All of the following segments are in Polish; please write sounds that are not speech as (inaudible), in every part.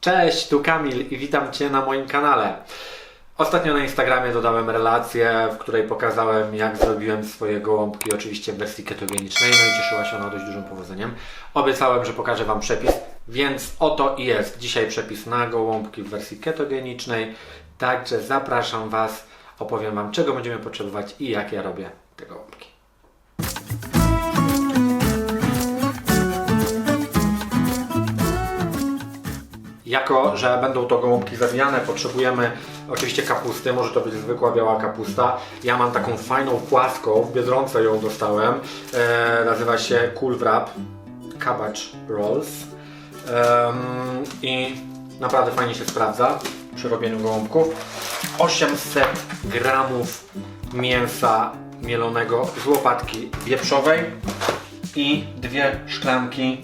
Cześć, tu Kamil i witam Cię na moim kanale. Ostatnio na Instagramie dodałem relację, w której pokazałem jak zrobiłem swoje gołąbki, oczywiście w wersji ketogenicznej, no i cieszyła się ona dość dużym powodzeniem. Obiecałem, że pokażę Wam przepis, więc oto i jest dzisiaj przepis na gołąbki w wersji ketogenicznej. Także zapraszam Was, opowiem Wam czego będziemy potrzebować i jak ja robię te gołąbki. Jako, że będą to gołąbki zawijane, potrzebujemy oczywiście kapusty, może to być zwykła biała kapusta. Ja mam taką fajną płaską, w Biedronce ją dostałem. E, nazywa się Cool Wrap Cabbage Rolls. Em, I naprawdę fajnie się sprawdza przy robieniu gołąbków. 800 gramów mięsa mielonego z łopatki wieprzowej i dwie szklanki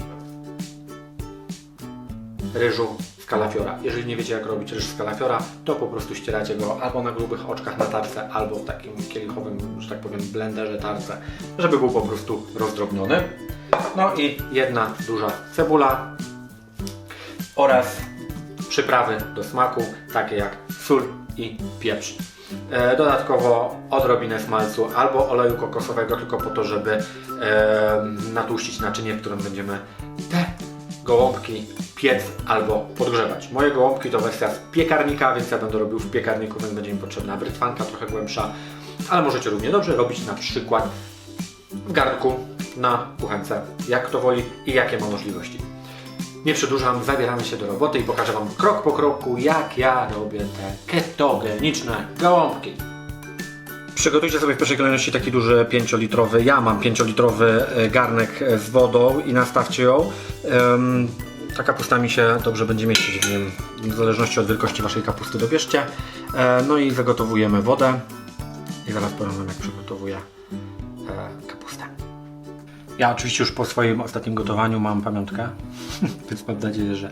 ryżu z kalafiora. Jeżeli nie wiecie jak robić ryż z kalafiora, to po prostu ścieracie go albo na grubych oczkach na tarce, albo w takim kielichowym, że tak powiem, blenderze tarce, żeby był po prostu rozdrobniony. No i jedna duża cebula oraz przyprawy do smaku, takie jak sól i pieprz. E, Dodatkowo odrobinę smalcu albo oleju kokosowego, tylko po to, żeby natłuścić naczynie, w którym będziemy te gołąbki piec albo podgrzewać. Moje gołąbki to wersja z piekarnika, więc ja będę robił w piekarniku, więc będzie mi potrzebna brytwanka trochę głębsza, ale możecie równie dobrze robić na przykład w garnku na kuchence, jak kto woli i jakie ma możliwości. Nie przedłużam, zabieramy się do roboty i pokażę Wam krok po kroku, jak ja robię te ketogeniczne gołąbki. Przygotujcie sobie w pierwszej kolejności taki duży 5-litrowy, ja mam 5-litrowy garnek z wodą i nastawcie ją. Ta kapusta mi się dobrze będzie mieścić w nim, w zależności od wielkości Waszej kapusty dobierzcie. E, no i zagotowujemy wodę i zaraz powiem Wam jak przygotowuję e. Ja oczywiście już po swoim ostatnim gotowaniu mam pamiątkę, (laughs) więc mam nadzieję, że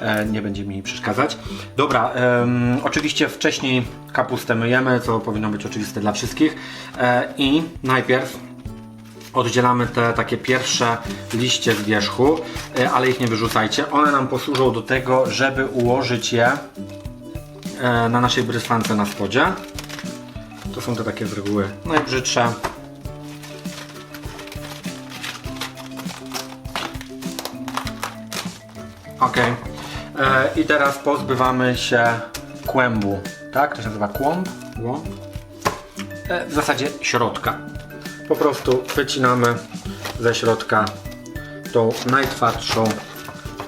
e, nie będzie mi przeszkadzać. Dobra, em, oczywiście wcześniej kapustę myjemy, co powinno być oczywiste dla wszystkich. E, I najpierw oddzielamy te takie pierwsze liście z wierzchu, e, ale ich nie wyrzucajcie. One nam posłużą do tego, żeby ułożyć je e, na naszej bryswance na spodzie. To są te takie z reguły najbrzydsze. Ok. E, I teraz pozbywamy się kłębu. Tak? To się nazywa kłąb. Kłąb. E, w zasadzie środka. Po prostu wycinamy ze środka tą najtwardszą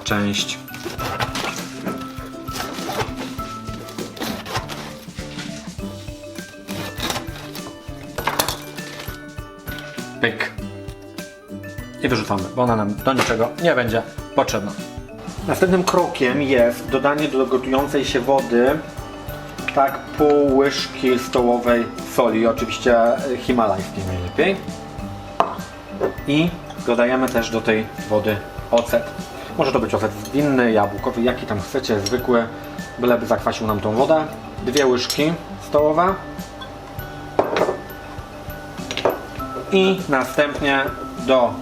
część. Pyk. I wyrzucamy, bo ona nam do niczego nie będzie potrzebna. Następnym krokiem jest dodanie do gotującej się wody tak pół łyżki stołowej soli, oczywiście himalajskiej najlepiej. I dodajemy też do tej wody ocet. Może to być ocet winny, jabłkowy, jaki tam chcecie, zwykły, byleby zakwasił nam tą wodę. Dwie łyżki stołowe. I następnie do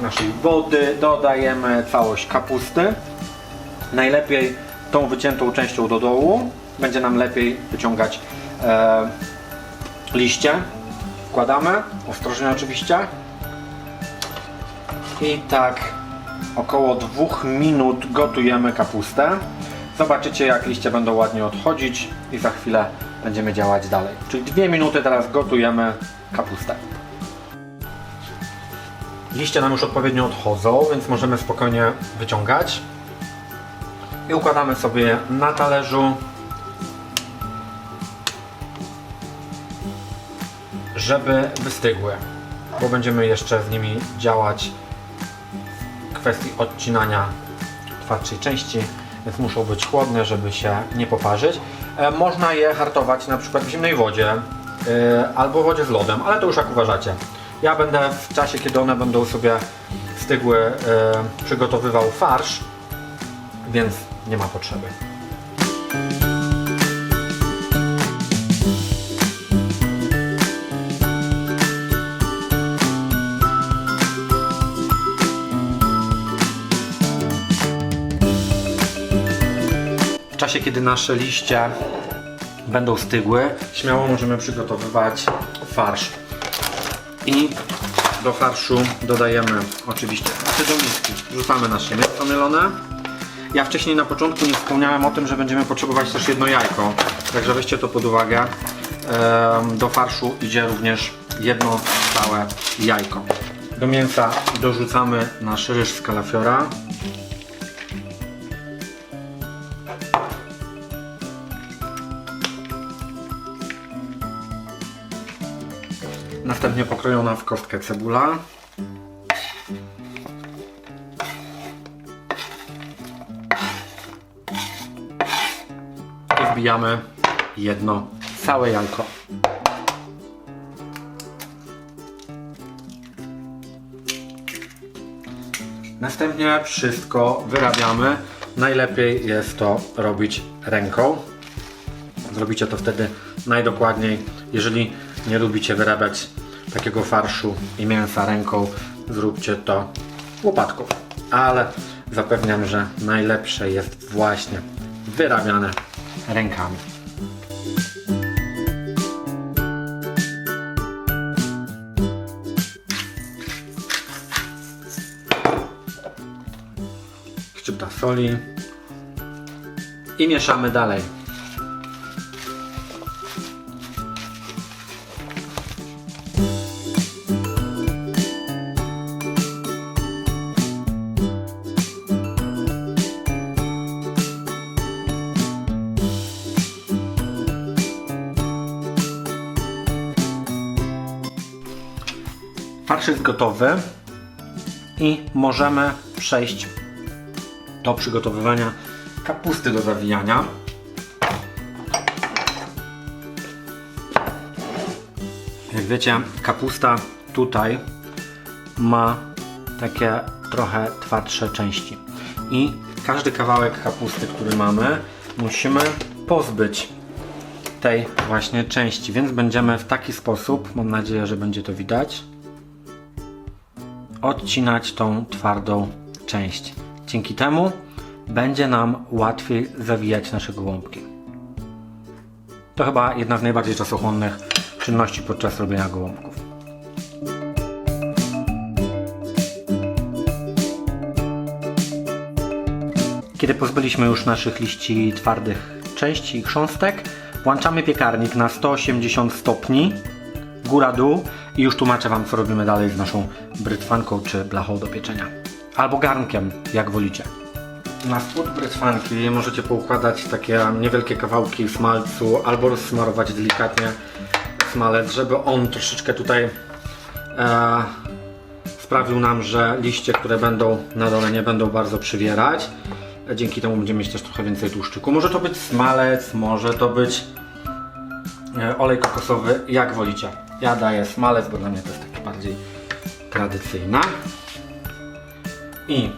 naszej wody dodajemy całość kapusty. Najlepiej tą wyciętą częścią do dołu. Będzie nam lepiej wyciągać e, liście. Wkładamy, ostrożnie oczywiście. I tak około dwóch minut gotujemy kapustę. Zobaczycie jak liście będą ładnie odchodzić i za chwilę będziemy działać dalej. Czyli dwie minuty teraz gotujemy kapustę. Liście nam już odpowiednio odchodzą, więc możemy spokojnie wyciągać. I układamy sobie na talerzu. Żeby wystygły, bo będziemy jeszcze z nimi działać w kwestii odcinania twardszej części, więc muszą być chłodne, żeby się nie poparzyć. E, można je hartować na przykład w zimnej wodzie e, albo w wodzie z lodem, ale to już jak uważacie. Ja będę w czasie, kiedy one będą sobie stygły, e, przygotowywał farsz, więc nie ma potrzeby. czasie, kiedy nasze liście będą stygły, śmiało możemy przygotowywać farsz. I do farszu dodajemy oczywiście do miski. Wrzucamy nasze mięso mielone. Ja wcześniej na początku nie wspomniałem o tym, że będziemy potrzebować też jedno jajko. Także weźcie to pod uwagę. Do farszu idzie również jedno całe jajko. Do mięsa dorzucamy nasz ryż z kalafiora. Następnie pokrojona w kostkę cebula. I wbijamy jedno całe jajko. Następnie wszystko wyrabiamy. Najlepiej jest to robić ręką. Zrobicie to wtedy najdokładniej. Jeżeli nie lubicie wyrabiać takiego farszu i mięsa ręką, zróbcie to łopatką. Ale zapewniam, że najlepsze jest właśnie wyrabiane rękami. Szczypta soli i mieszamy dalej. Farsz jest gotowy i możemy przejść do przygotowywania kapusty do zawijania. Jak wiecie, kapusta tutaj ma takie trochę twardsze części. I każdy kawałek kapusty, który mamy, musimy pozbyć tej właśnie części. Więc będziemy w taki sposób, mam nadzieję, że będzie to widać, odcinać tą twardą część. Dzięki temu będzie nam łatwiej zawijać nasze gołąbki. To chyba jedna z najbardziej czasochłonnych czynności podczas robienia gołąbków. Kiedy pozbyliśmy już naszych liści twardych części i chrząstek, włączamy piekarnik na 180 stopni, góra-dół i już tłumaczę Wam, co robimy dalej z naszą brytwanką czy blachą do pieczenia. Albo garnkiem, jak wolicie. Na spód brytwanki możecie poukładać takie niewielkie kawałki smalcu albo rozsmarować delikatnie smalec, żeby on troszeczkę tutaj e, sprawił nam, że liście, które będą na dole nie będą bardzo przywierać. Dzięki temu będziemy mieć też trochę więcej tłuszczyku. Może to być smalec, może to być e, olej kokosowy, jak wolicie. Ja daję smalec, bo dla mnie to jest takie bardziej tradycyjne. I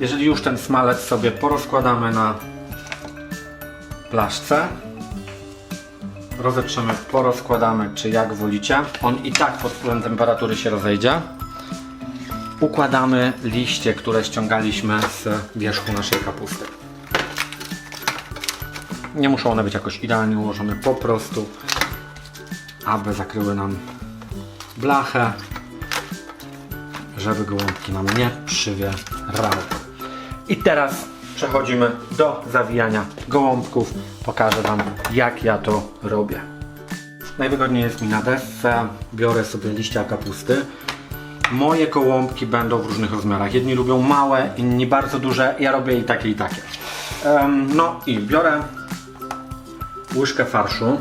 jeżeli już ten smalec sobie porozkładamy na blaszce, rozetrzemy, porozkładamy, czy jak wolicie. On i tak pod wpływem temperatury się rozejdzie. Układamy liście, które ściągaliśmy z wierzchu naszej kapusty. Nie muszą one być jakoś idealnie ułożone, po prostu, aby zakryły nam blachę, żeby gołąbki nam nie przywierały. I teraz przechodzimy do zawijania gołąbków. Pokażę Wam, jak ja to robię. Najwygodniej jest mi na desce. Biorę sobie liścia kapusty. Moje gołąbki będą w różnych rozmiarach. Jedni lubią małe, inni bardzo duże. Ja robię i takie, i takie. No i biorę łyżkę farszu.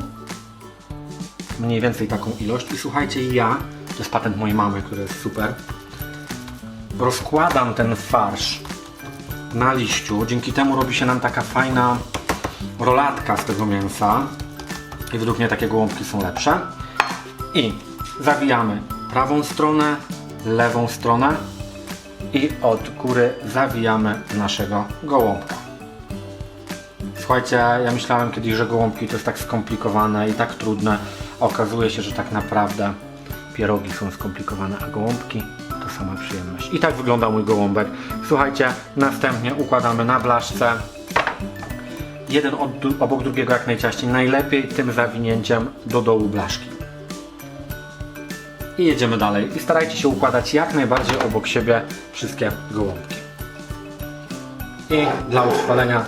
Mniej więcej taką ilość. I słuchajcie, ja, to jest patent mojej mamy, który jest super, rozkładam ten farsz na liściu. Dzięki temu robi się nam taka fajna rolatka z tego mięsa. I według mnie takie gołąbki są lepsze. I zawijamy prawą stronę, lewą stronę i od góry zawijamy naszego gołąbka. Słuchajcie, ja myślałem kiedyś, że gołąbki to jest tak skomplikowane i tak trudne. Okazuje się, że tak naprawdę pierogi są skomplikowane, a gołąbki to sama przyjemność. I tak wygląda mój gołąbek. Słuchajcie, następnie układamy na blaszce jeden od, obok drugiego jak najciaściej. Najlepiej tym zawinięciem do dołu blaszki. I jedziemy dalej. I starajcie się układać jak najbardziej obok siebie wszystkie gołąbki. I dla utrwalenia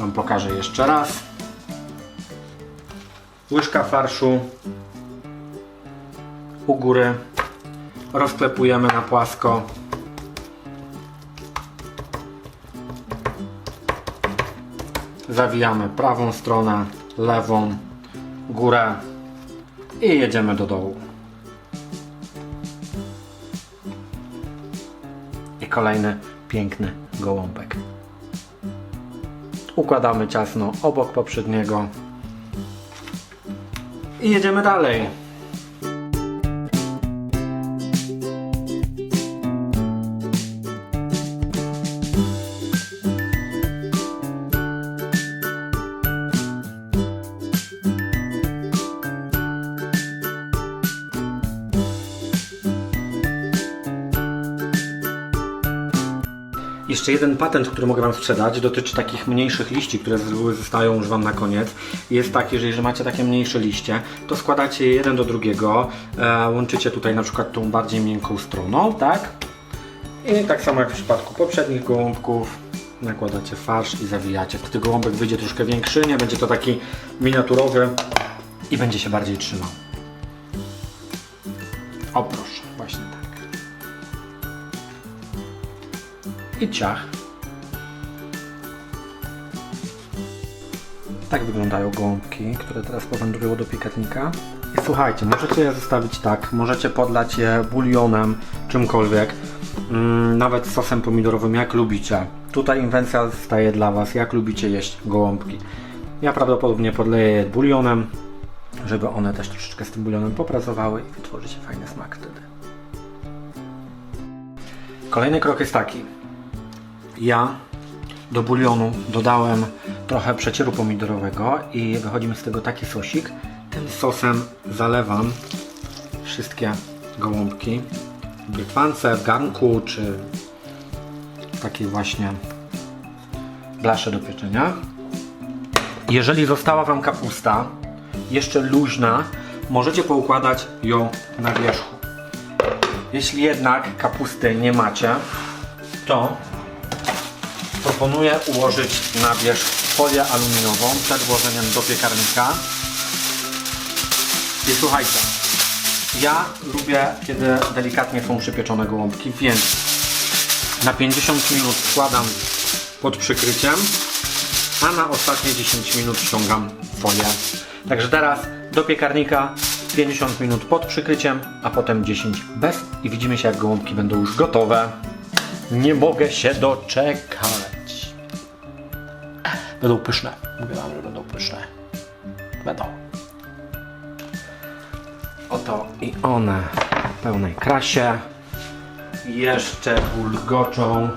Wam pokażę jeszcze raz. Łyżka farszu u góry. Rozklepujemy na płasko. Zawijamy prawą stronę, lewą, górę i jedziemy do dołu. I kolejny piękny gołąbek. Układamy ciasno obok poprzedniego i jedziemy dalej. Jeszcze jeden patent, który mogę Wam sprzedać, dotyczy takich mniejszych liści, które zostają już Wam na koniec. Jest taki, że jeżeli macie takie mniejsze liście, to składacie je jeden do drugiego, e, łączycie tutaj na przykład tą bardziej miękką stroną, tak? I tak samo jak w przypadku poprzednich gołąbków, nakładacie farsz i zawijacie. Wtedy gołąbek wyjdzie troszkę większy, nie będzie to taki miniaturowy i będzie się bardziej trzymał. O proszę, i ciach. Tak wyglądają gołąbki, które teraz powędrują do piekarnika. I słuchajcie, możecie je zostawić tak, możecie podlać je bulionem, czymkolwiek, mm, nawet sosem pomidorowym, jak lubicie. Tutaj inwencja zostaje dla Was, jak lubicie jeść gołąbki. Ja prawdopodobnie podleję je bulionem, żeby one też troszeczkę z tym bulionem popracowały i wytworzy się fajny smak wtedy. Kolejny krok jest taki. Ja do bulionu dodałem trochę przecieru pomidorowego i wychodzi mi z tego taki sosik. Tym sosem zalewam wszystkie gołąbki w brytwance, w garnku czy takiej właśnie blasze do pieczenia. Jeżeli została Wam kapusta jeszcze luźna, możecie poukładać ją na wierzchu. Jeśli jednak kapusty nie macie, to proponuję ułożyć na wierzch folię aluminową przed włożeniem do piekarnika. I słuchajcie, ja lubię, kiedy delikatnie są przypieczone gołąbki, więc na 50 minut składam pod przykryciem, a na ostatnie 10 minut ściągam folię. Także teraz do piekarnika 50 minut pod przykryciem, a potem 10 bez i widzimy się jak gołąbki będą już gotowe. Nie mogę się doczekać. Będą pyszne. Mówię wam, że będą pyszne. Będą. Oto i one w pełnej krasie. Jeszcze bulgoczą.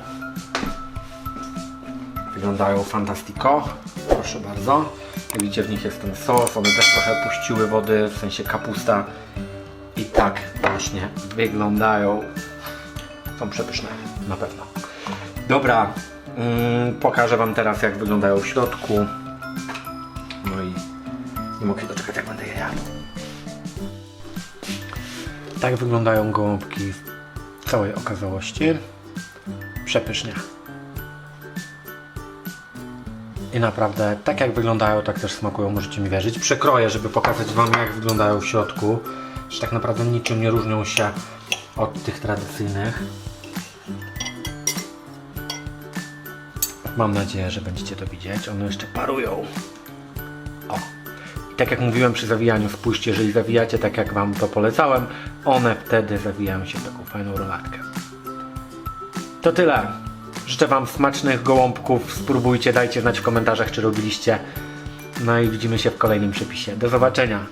Wyglądają fantastico. Proszę bardzo. Jak widzicie w nich jest ten sos. One też trochę puściły wody, w sensie kapusta. I tak właśnie wyglądają. Są przepyszne, na pewno. Dobra, pokażę Wam teraz jak wyglądają w środku. No i nie mogę się doczekać jak będę je jadł. Tak wyglądają gołąbki w całej okazałości. Przepysznie. I naprawdę, tak jak wyglądają, tak też smakują, możecie mi wierzyć. Przekroję, żeby pokazać Wam, jak wyglądają w środku. Że tak naprawdę niczym nie różnią się od tych tradycyjnych. Mam nadzieję, że będziecie to widzieć. One jeszcze parują. O. Tak jak mówiłem przy zawijaniu, spójrzcie, jeżeli zawijacie tak jak Wam to polecałem, one wtedy zawijają się w taką fajną rolatkę. To tyle. Życzę Wam smacznych gołąbków. Spróbujcie, dajcie znać w komentarzach, czy robiliście. No i widzimy się w kolejnym przepisie. Do zobaczenia.